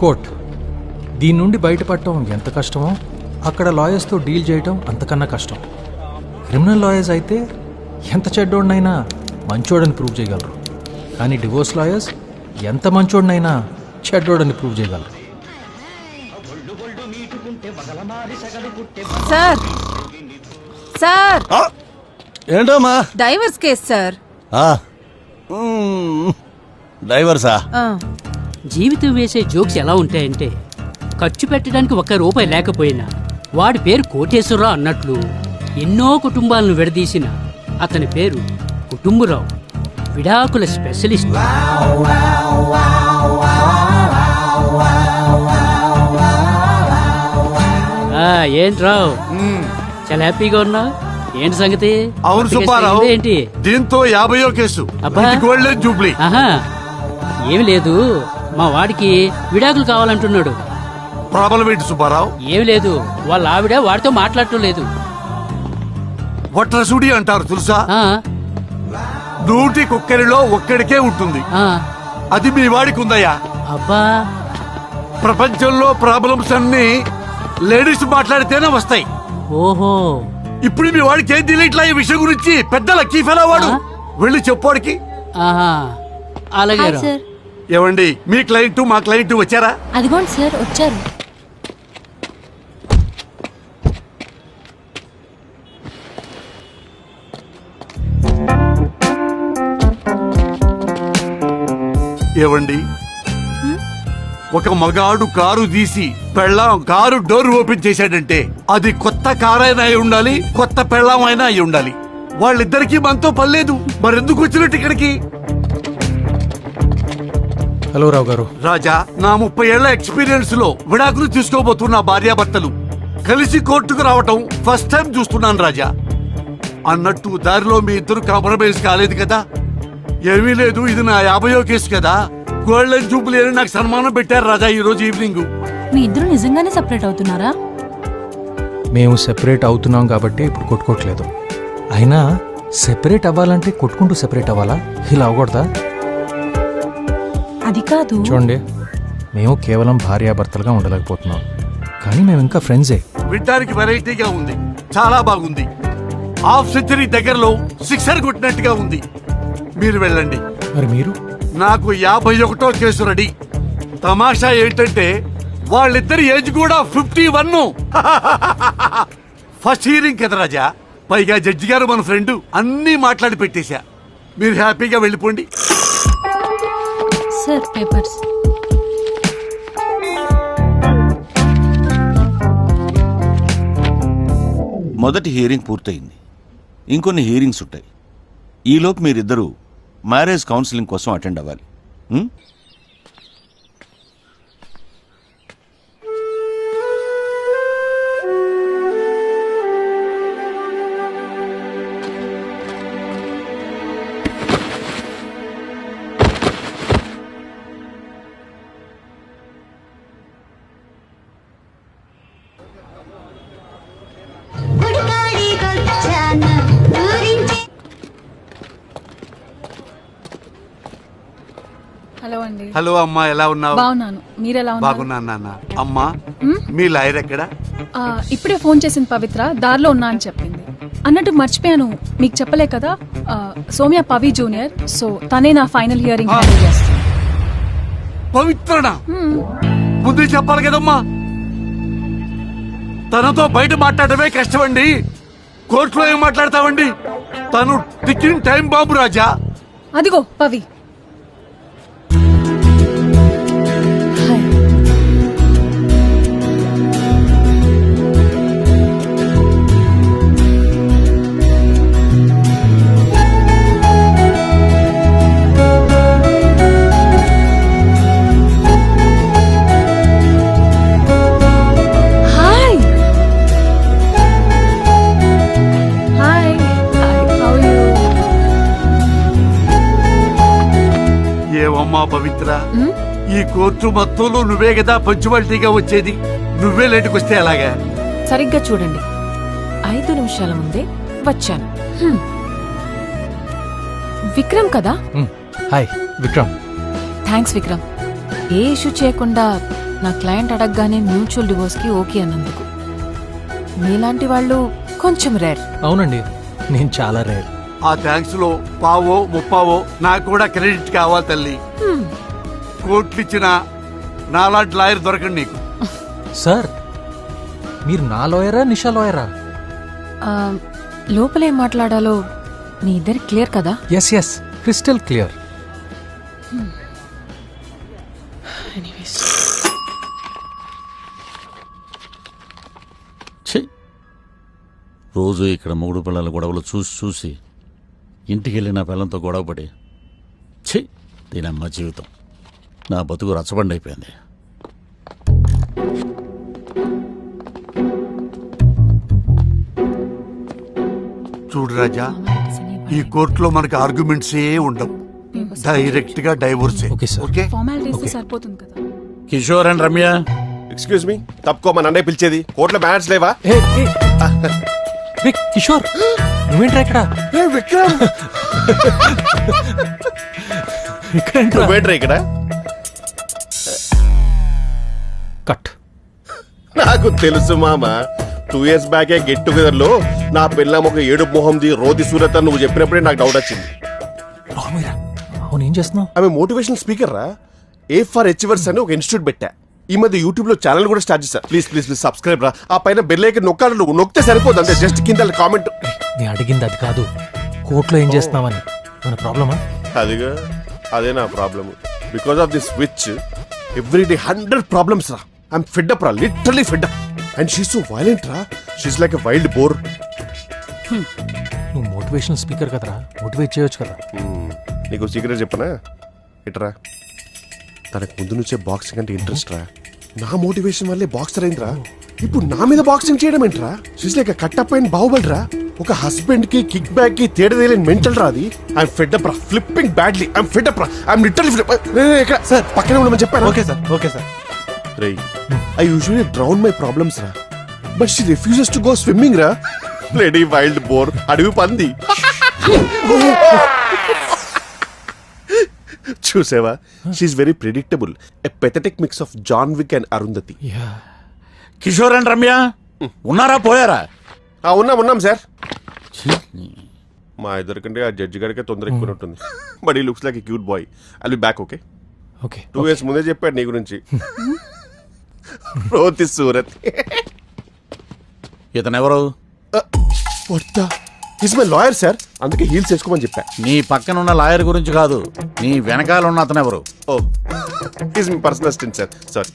Court. దీని నుండి బయటపడటం ఎంత కష్టమో అక్కడ లాయర్స్తో డీల్ చేయటం అంతకన్నా కష్టం. క్రిమినల్ లాయర్స్ అయితే ఎంత చెడ్డోడినైనా మంచోడని ప్రూవ్ చేయగలరు. కానీ డివోర్స్ లాయర్స్ ఎంత మంచోడినైనా చెడ్డోడని ప్రూవ్ చేయగలరు. సార్! సార్! ఏంటమ్మా? Divorce case sir. డ్రైవర్సా ఆ, జీవితం వేసే జోక్స్ ఎలా ఉంటాయంటే ఖర్చు పెట్టడానికి ఒక్క రూపాయి లేకపోయినా వాడి పేరు కోటేశ్వరరావు అన్నట్లు ఎన్నో కుటుంబాలను విడదీసిన అతని పేరు కుటుంబరావు విడాకుల స్పెషలిస్ట్. ఏంట్రావు చాలా హ్యాపీగా ఉన్నావు ఏంటి సంగతి? అవును సుబ్బారావు. ఏంటి? దీంతో యాభయో కేసు. Golden Jubilee. ఏమి లేదు. మా వాడికి విడాకులు కావాలంటున్నాడు. ప్రాబ్లం ఏంటి సుబ్బారావు? ఏమి లేదు వాళ్ళ ఆవిడ వాడితో మాట్లాడటం లేదు. వట్రసుడి అంటారు తెలుసా? ఆ, నూటి కుక్కరిలో ఒక్కడికే ఉంటుంది. ఆ, అది మీ వాడికి ఉందయ్యా? అబ్బా. ప్రపంచంలో ప్రాబ్లమ్స్ అన్ని లేడీస్ మాట్లాడితేనే వస్తాయి. ఓహో. ఇప్పుడు మీ వాడికి ఏం తెలియట్లా ఈ విషయం గురించి పెద్ద లక్కీ ఫెలో వాడు? ఆ? వెళ్ళి చెప్పాడికి ఆహా. అలాగే రా. సార్ ఏమండి మీ క్లయింట్ మా క్లయింట్ వచ్చారా? అదిగోండి సార్ వచ్చారు. ఏవండి ఒక మగాడు కారు తీసి పెళ్ళాం కారు డోర్ ఓపెన్ చేశాడంటే అది కొత్త కారైనా అయి ఉండాలి కొత్త పెళ్ళాం అయినా అయి ఉండాలి. వాళ్ళిద్దరికీ మనతో పర్లేదు మరెందుకు వచ్చినట్టు ఇక్కడికి? హలో రావు గారు. రాజా నా ముప్పై ఏళ్ళ ఎక్స్పీరియన్స్లో విడాకులు తీసుకోబోతున్న భార్యాభర్తలు కలిసి కోర్టుకు రావటం ఫస్ట్ టైం చూస్తున్నాను రాజా. అన్నట్టు దారిలో మీ ఇద్దరు కాంప్రమైజ్ కాలేదు కదా? ఏమీ లేదు ఇది నా యాభయో కేసు కదా? గోల్డెన్ జూబ్లీ అని నాకు సన్మానం పెట్టారు రాజా ఈ రోజు ఈవినింగ్ మీ ఇద్దరు నిజంగానే సెపరేట్ అవుతున్నారా? మేము సెపరేట్ అవుతున్నాం కాబట్టి ఇప్పుడు కొట్టుకోవట్లేదు. అయినా సెపరేట్ అవ్వాలంటే కొట్టుకుంటూ సెపరేట్ అవ్వాలా? ఇలా అవ్వకూడదా? అది కాదు. చూడండి మేము కేవలం భార్యాభర్తలుగా ఉండలేకపోతున్నాం. కానీ మేము ఇంకా ఫ్రెండ్సే వినడానికి వెరైటీగా ఉంది. చాలా బాగుంది. హాఫ్ సెంచరీ దగ్గరలో సిక్సర్ కొట్టినట్టుగా ఉంది. మీరు వెళ్ళండి. మరి మీరు? నాకు యాభై ఒకటో కేసు రెడీ. తమాషా ఏంటంటే వాళ్ళిద్దరి ఏజ్ కూడా ఫిఫ్టీ వన్ ఫస్ట్ హీరింగ్ కదా రాజా. పైగా జడ్జి గారు మన ఫ్రెండ్ అన్నీ మాట్లాడి పెట్టేశా. మీరు హ్యాపీగా వెళ్ళిపోండి. Sir papers. మొదటి హియరింగ్ పూర్తయింది. ఇంకొన్ని హియరింగ్స్ ఉంటాయి. ఈలోపు మీరిద్దరూ మ్యారేజ్ కౌన్సిలింగ్ కోసం అటెండ్ అవ్వాలి. హలో అండి. హలో అమ్మా ఎలా ఉన్నావు? బాగున్నాను. మీరెలా ఉన్నారు? బాగున్నాను నాన్న. అమ్మా మీ లాయర్ ఎక్కడా? ఆ, ఇప్పుడే ఫోన్ చేసింది పవిత్ర దారిలో ఉన్నా అని చెప్పింది. అన్నట్టు మర్చిపోయాను మీకు చెప్పలే కదా ఆ, సౌమ్య పవి జూనియర్ సో తనే నా ఫైనల్ హియరింగ్ హ్యాండిల్ చేస్తుంది. పవిత్రనా? ముందే చెప్పాలి కదమ్మా. తనతో బయట మాట్లాడమే కష్టమండి. కోర్టులో ఏం మాట్లాడతావండి? తను టిక్కిన టైం బాంబు రాజా. అదిగో పవి. ఏవమ్మా పవిత్ర? ఈ కోర్టు మొత్తంలో నువ్వే కదా పంచువాలిటీగా వచ్చేది. నువ్వే లేటుకు వస్తే ఎలాగా? సరిగ్గా చూడండి. ఐదు నిమిషాల ముందే వచ్చాను. హ్మ్. విక్రమ్ కదా? హాయ్ విక్రమ్. థ్యాంక్స్ విక్రమ్. ఏ ఇష్యూ చేయకుండా నా క్లయింట్ అడగగానే మ్యూచువల్ డివోర్స్కి ఓకే అన్నందుకు. మీలాంటి వాళ్ళు కొంచెం రేర్. అవునండి నేను చాలా రేర్. ఆ థ్యాంక్స్లో పావో ముప్పావో నాకు కూడా క్రెడిట్ కావాలి తల్లి. కోట్లు ఇచ్చిన నాలాంటి లాయర్ దొరకండి నీకు. సార్ మీరు నా లాయరా నిషా లాయరా? లోపలేం మాట్లాడాలో మీ ఇద్దరికి క్లియర్ కదా? ఎస్ ఎస్ క్రిస్టల్ క్లియర్ ఛీ. రోజు ఇక్కడ మూడు పిల్లల గొడవలు చూసి చూసి ఇంటికి వెళ్ళి నా పిల్లలతో గొడవపడి ఛీ దీనమ్మ జీవితం. నా బతుకు రచ్చబండి అయిపోయింది చూడు రాజా ఈ కోర్టులో మనకి ఆర్గ్యుమెంట్స్ ఏ ఉండవు. డైరెక్ట్గా డైవోర్స్. ఓకే ఫార్మాలిటీస్ సరిపోతుంది కదా. Kishore and Ramya. Excuse me తప్పుకోమని అన్నయ్య పిలిచేది. కోర్టులో బ్యానర్స్ లేవా? కిషోర్. నువ్వేంట్రా ఇక్కడ? విక్రమ్! ఇక్కడేంట్రా? నువ్వేంట్రా ఇక్కడ? కట్. నాకు తెలుసు మామ. టూ ఇయర్స్ బ్యాకే గెట్ టుగెదర్లో నా పిల్లం ఒక ఏడు మొహంది రోది సూరత్ అని నువ్వు చెప్పినప్పుడే నాకు డౌట్ వచ్చింది. అవును ఏం చేస్తున్నావు? ఆమె మోటివేషనల్ స్పీకర్ రా. ఏ ఫర్ అచీవర్స్ అని ఒక ఇన్స్టిట్యూట్ పెట్టా. ఈ మధ్య యూట్యూబ్లో ఛానల్ కూడా స్టార్ట్ చేశా ప్లీజ్ ప్లీజ్ ప్లీజ్ సబ్స్క్రైబ్ రా. ఆ పైన బెల్ ఐకన్ నొక్కాలి నువ్వు నొక్కితే సరిపోదు. అంతే జస్ట్ కింద కామెంట్ నేను అడిగింది అది కాదు. కోర్టులో ఏం చేస్తున్నావని. మన ప్రాబ్లమా? అదిగా అదే నా problem because of this witch every day hundred problems రా. ఐఎమ్ ఫిడ్ అప్ రా literally fed up and she so violent రా. She's like a wild boar నువ్వు మోటివేషనల్ స్పీకర్ కదరా. మోటివేట్ చేయొచ్చు కదా. నీకు సీక్రెట్ చెప్పనా? ఇట్రా. తనకు ముందు నుంచే బాక్సింగ్ అంటే ఇంట్రెస్ట్ రా. నా మోటివేషన్ వల్లే బాక్సర్ అయిందిరా. ఇప్పుడు నా మీద బాక్సింగ్ చేయడం ఏంట్రా? షీస్ లైక్ కట్టప్ అయిన బాహుబలి రా ఒక హస్బెండ్కి కిక్ బ్యాక్కి తేడా తెలియని మెంటల్ రా అది. ఐఎమ్ ఫెడ్ అప్ రా. Flipping badly I'm fed up రా. ఐఎమ్ లిటరలీ ఇక్కడ సార్ పక్కనే ఉండమని చెప్పాను okay sir okay sir. Ray I usually drown my problems రా. But she refuses to go swimming రా. లేడీ వైల్డ్ బోర్ అడవి పంది. చూసావా? She very predictable a pathetic mix of John Wick and Arundhati yeah Kishore and Ramya ఉన్నారా పోయారా? ఆ, ఉన్నాం ఉన్నాం సార్ మా ఇద్దరి కంటే ఆ జడ్జి గారికి తొందర ఎక్కువనట్టుంది but he looks like a cute boy I be back okay okay two years ముందే చెప్పాడు నీ గురించి. రోతి సూరత్. ఇతనెవరు? హిస్ మై లాయర్ సార్ అందుకే హీల్స్ వేసుకోమని చెప్పా. నీ పక్కన ఉన్న లాయర్ గురించి కాదు. నీ వెనకాల ఉన్న అతనెవరు ఓ he's my personal assistant sir sorry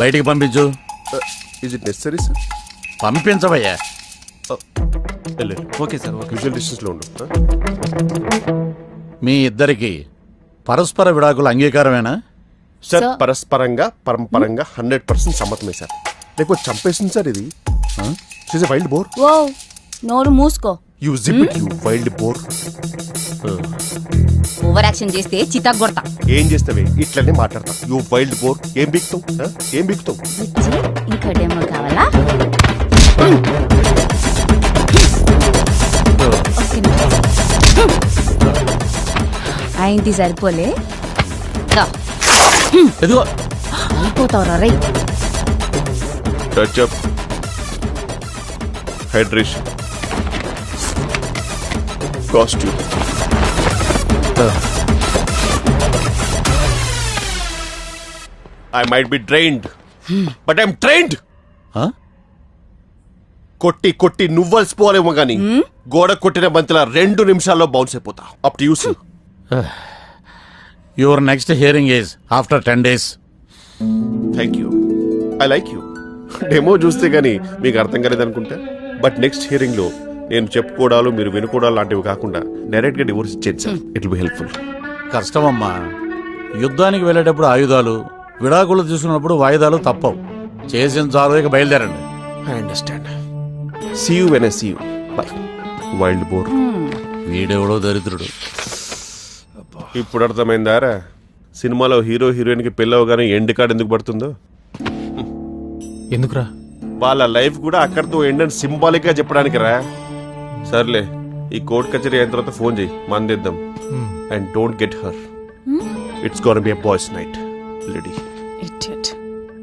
బయటికి పంపించు. ఇస్ ఇట్ నెసరీ సార్ పంపించవయ్యా. ఓకే సార్ విజువల్ డిస్టెన్స్లో ఉండు? మీ ఇద్దరికి పరస్పర విడాకుల అంగీకారమేనా? సార్ పరస్పరంగా పరంపరంగా హండ్రెడ్ పర్సెంట్ సమ్మతమే సార్ లేకపోతే చంపేసింది సార్ ఇది. వైల్డ్ బోర్ నోరు మూసుకో. You zip you wild boar over action చేస్తే చితాక్ కొడతా. ఏం చేస్తావే? ఇట్లనే మాట్లాడతాం. యూ వైల్డ్ బోర్ ఏం బిక్తావు? ఏం బిక్తావు? ఇంకా డెమో కావాలా. అయింది సరిపోలే. ఎదుగో అయిపోతావురా రై touch up hydration costume I might be trained but I'm trained? కొట్టి కొట్టి నువ్వలసిపోలేమో గాని గోడ కొట్టిన బంతిలా రెండు నిమిషాల్లో బౌన్స్ అయిపోతా. Up to use your next hearing is after ten days thank you I like you demo చూస్తే గానీ మీకు అర్థం కాలేదనుకుంటా. బట్ నెక్స్ట్ హియరింగ్లో నేను చెప్పుకోవడాలు మీరు వినుకోవడాలు లాంటివి కాకుండా డైరెక్ట్గా డివోర్స్ ఇచ్చేది సార్ ఇట్ బి హెల్ప్ఫుల్ కష్టమమ్మా. యుద్ధానికి వెళ్ళేటప్పుడు ఆయుధాలు విడాకులు తీసుకున్నప్పుడు వాయిదాలు తప్పవు. చేసిన చాలు ఇక బయలుదేరండి. I understand see you when I see you bye wild boar వీడెవడో దరిద్రుడు. ఇప్పుడు అర్థమైందారా సినిమాలో హీరో హీరోయిన్కి పెళ్ళవగానే ఎండ్ కార్డ్ ఎందుకు పడుతుందో? ఎందుకురా? వాళ్ళ లైఫ్ కూడా అక్కడితో ఎండ్ అని సింబాలిక్గా చెప్పడానికి రా సర్లే ఈ కోర్ట్ కచేరీ అయిన తర్వాత ఫోన్ చేయి మందిద్దాం. And don't get her it's gone be boys night lady Idiot.